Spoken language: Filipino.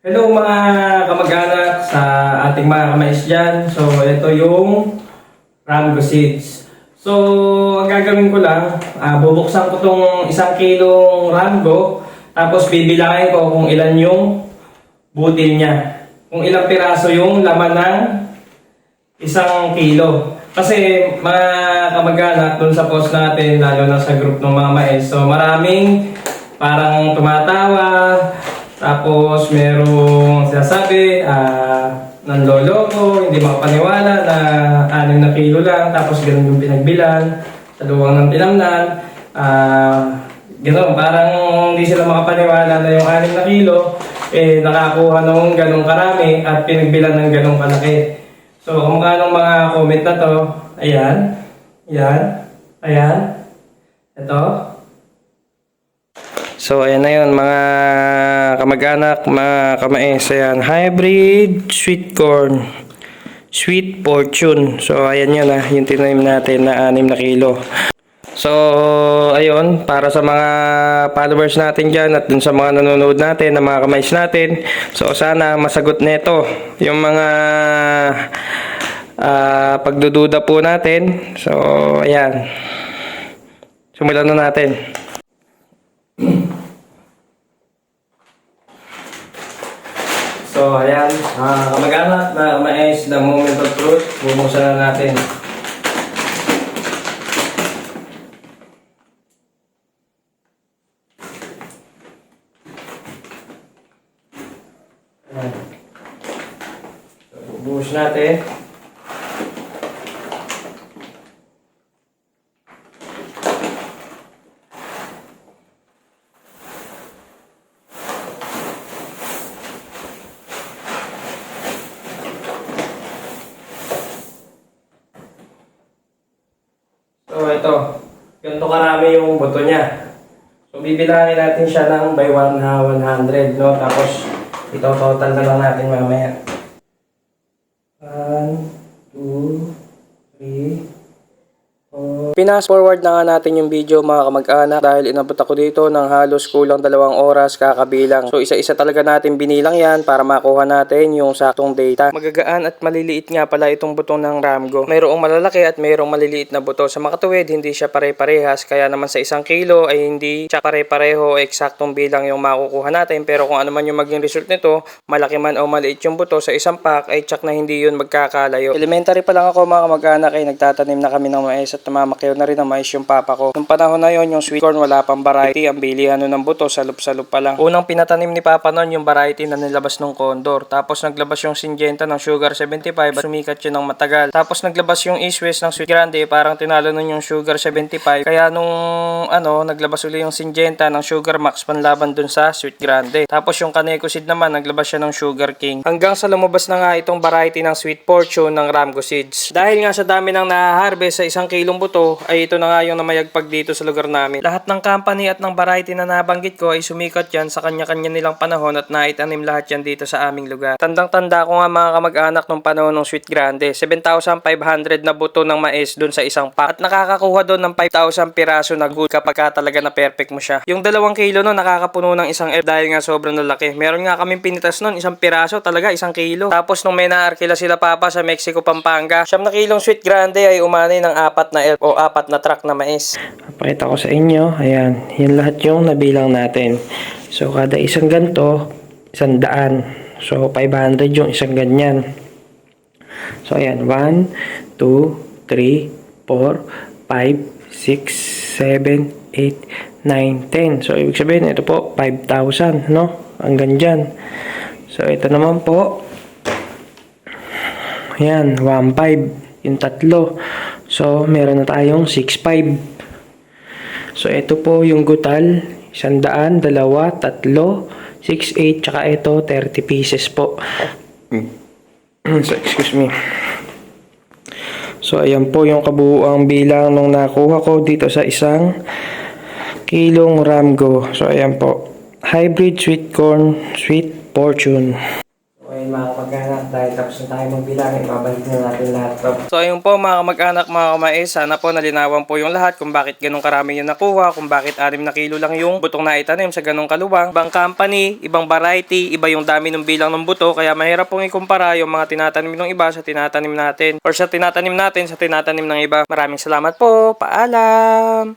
Hello mga kamag-anak sa ating mga kamais dyan. So, ito yung Ramgo Seeds. So, ang gagawin ko lang, ah, bubuksan ko tong isang kilong Ramgo, tapos bibilangin ko kung ilan yung butil niya. Kung ilang piraso yung laman ng isang kilo. Kasi mga kamag-anak dun sa post natin, lalo na sa group ng mga mais, so maraming parang tumatawa, tapos merong sinasabi, ah, nanloloko, hindi makapaniwala na anim na kilo lang, tapos ganun yung pinagbilan, sa luwang ng tinamnan, ah, gano'n, parang hindi sila makapaniwala na yung anim na kilo, eh, nakakuha nung ganong karami at pinagbilan ng ganong kalaki. So, kung anong mga comment na to, ayan, ayan, ayan, ito. So, ayan na yun, mga kamag-anak, mga kamais, ayan, hybrid sweet corn, sweet fortune. So, ayan yun ah, yung tinanim natin na 6 na kilo. So, ayun, para sa mga followers natin dyan at dun sa mga nanonood natin, na mga kamais natin. So, sana masagot nito yung mga ah, pagdududa po natin. So, ayan. Simulan na natin. So, ayan. Uh, kamag-anak na mais na moment of truth. Bubuksan na natin. Ayan. So, bubuhos natin. So, ito. Ganito karami yung buto niya. So, bibilangin natin siya ng by 1 na 100, no? Tapos, ito total na lang natin mamaya. 1, 2, 3, Pinas forward na nga natin yung video mga kamag-anak dahil inabot ako dito ng halos kulang dalawang oras kakabilang. So isa-isa talaga natin binilang yan para makuha natin yung saktong data. Magagaan at maliliit nga pala itong butong ng Ramgo. Mayroong malalaki at mayroong maliliit na buto. Sa makatuwid hindi siya pare-parehas kaya naman sa isang kilo ay hindi siya pare-pareho eksaktong bilang yung makukuha natin pero kung ano man yung maging result nito malaki man o maliit yung buto sa isang pack ay tsak na hindi yun magkakalayo. Elementary pa lang ako mga kamag-anak ay nagtatanim na kami ng mais at namamakyaw na rin ng mais yung papa ko. Nung panahon na yon yung sweet corn wala pang variety. Ang bilihan nun ng buto, salup-salup pa lang. Unang pinatanim ni papa noon yung variety na nilabas ng condor. Tapos naglabas yung Syngenta ng Sugar 75 at sumikat yun ng matagal. Tapos naglabas yung East West ng Sweet Grande parang tinalo nun yung Sugar 75. Kaya nung ano, naglabas uli yung Syngenta ng Sugar Max panlaban dun sa Sweet Grande. Tapos yung Kaneko Seed naman naglabas siya ng Sugar King. Hanggang sa lumabas na nga itong variety ng Sweet Fortune ng Ramgo Seeds. Dahil nga sa dami ng na-harvest sa isang kilong buto, ay ito na nga yung namayagpag dito sa lugar namin. Lahat ng company at ng variety na nabanggit ko ay sumikat yan sa kanya-kanya nilang panahon at naitanim lahat yan dito sa aming lugar. Tandang-tanda ko nga mga kamag-anak nung panahon ng Sweet Grande, 7,500 na buto ng mais dun sa isang pack. At nakakakuha doon ng 5,000 piraso na good kapag ka talaga na perfect mo siya. Yung dalawang kilo no, nakakapuno ng isang F dahil nga sobrang lalaki. Meron nga kaming pinitas nun, isang piraso talaga, isang kilo. Tapos nung may naarkila sila papa sa Mexico, Pampanga, siyam na kilong Sweet Grande ay umanay ng apat na F o apat na truck na mais. Pakita ko sa inyo, ayan, yan lahat yung nabilang natin. So kada isang ganto, isang daan. So 500 yung isang ganyan. So, ayan. 1, 2, 3, 4, 5, 6, 7, 8, 9, 10. So, ibig sabihin, ito po, 5,000, no? Hanggang dyan. So, ito naman po, ayan, 1,500. Yung tatlo. So, meron na tayong 6,500. So, ito po yung gutal. Isang daan, dalawa, tatlo, 6,800, tsaka ito, 30 pieces po. so, excuse me. So, ayan po yung kabuuang bilang nung nakuha ko dito sa isang kilong Ramgo. So, ayan po. Hybrid sweet corn, sweet fortune. Mga kamag-anak dahil tapos na tayo magbilang, ibabalik na natin lahat. So ayun po mga kamag-anak, mga kamais, sana po nalinawan po yung lahat kung bakit ganun karami yung nakuha, kung bakit 6 na kilo lang yung butong na itanim sa ganung kaluwang. Ibang company, ibang variety, iba yung dami ng bilang ng buto, kaya mahirap pong ikumpara yung mga tinatanim ng iba sa tinatanim natin or sa tinatanim natin sa tinatanim ng iba. Maraming salamat po, paalam!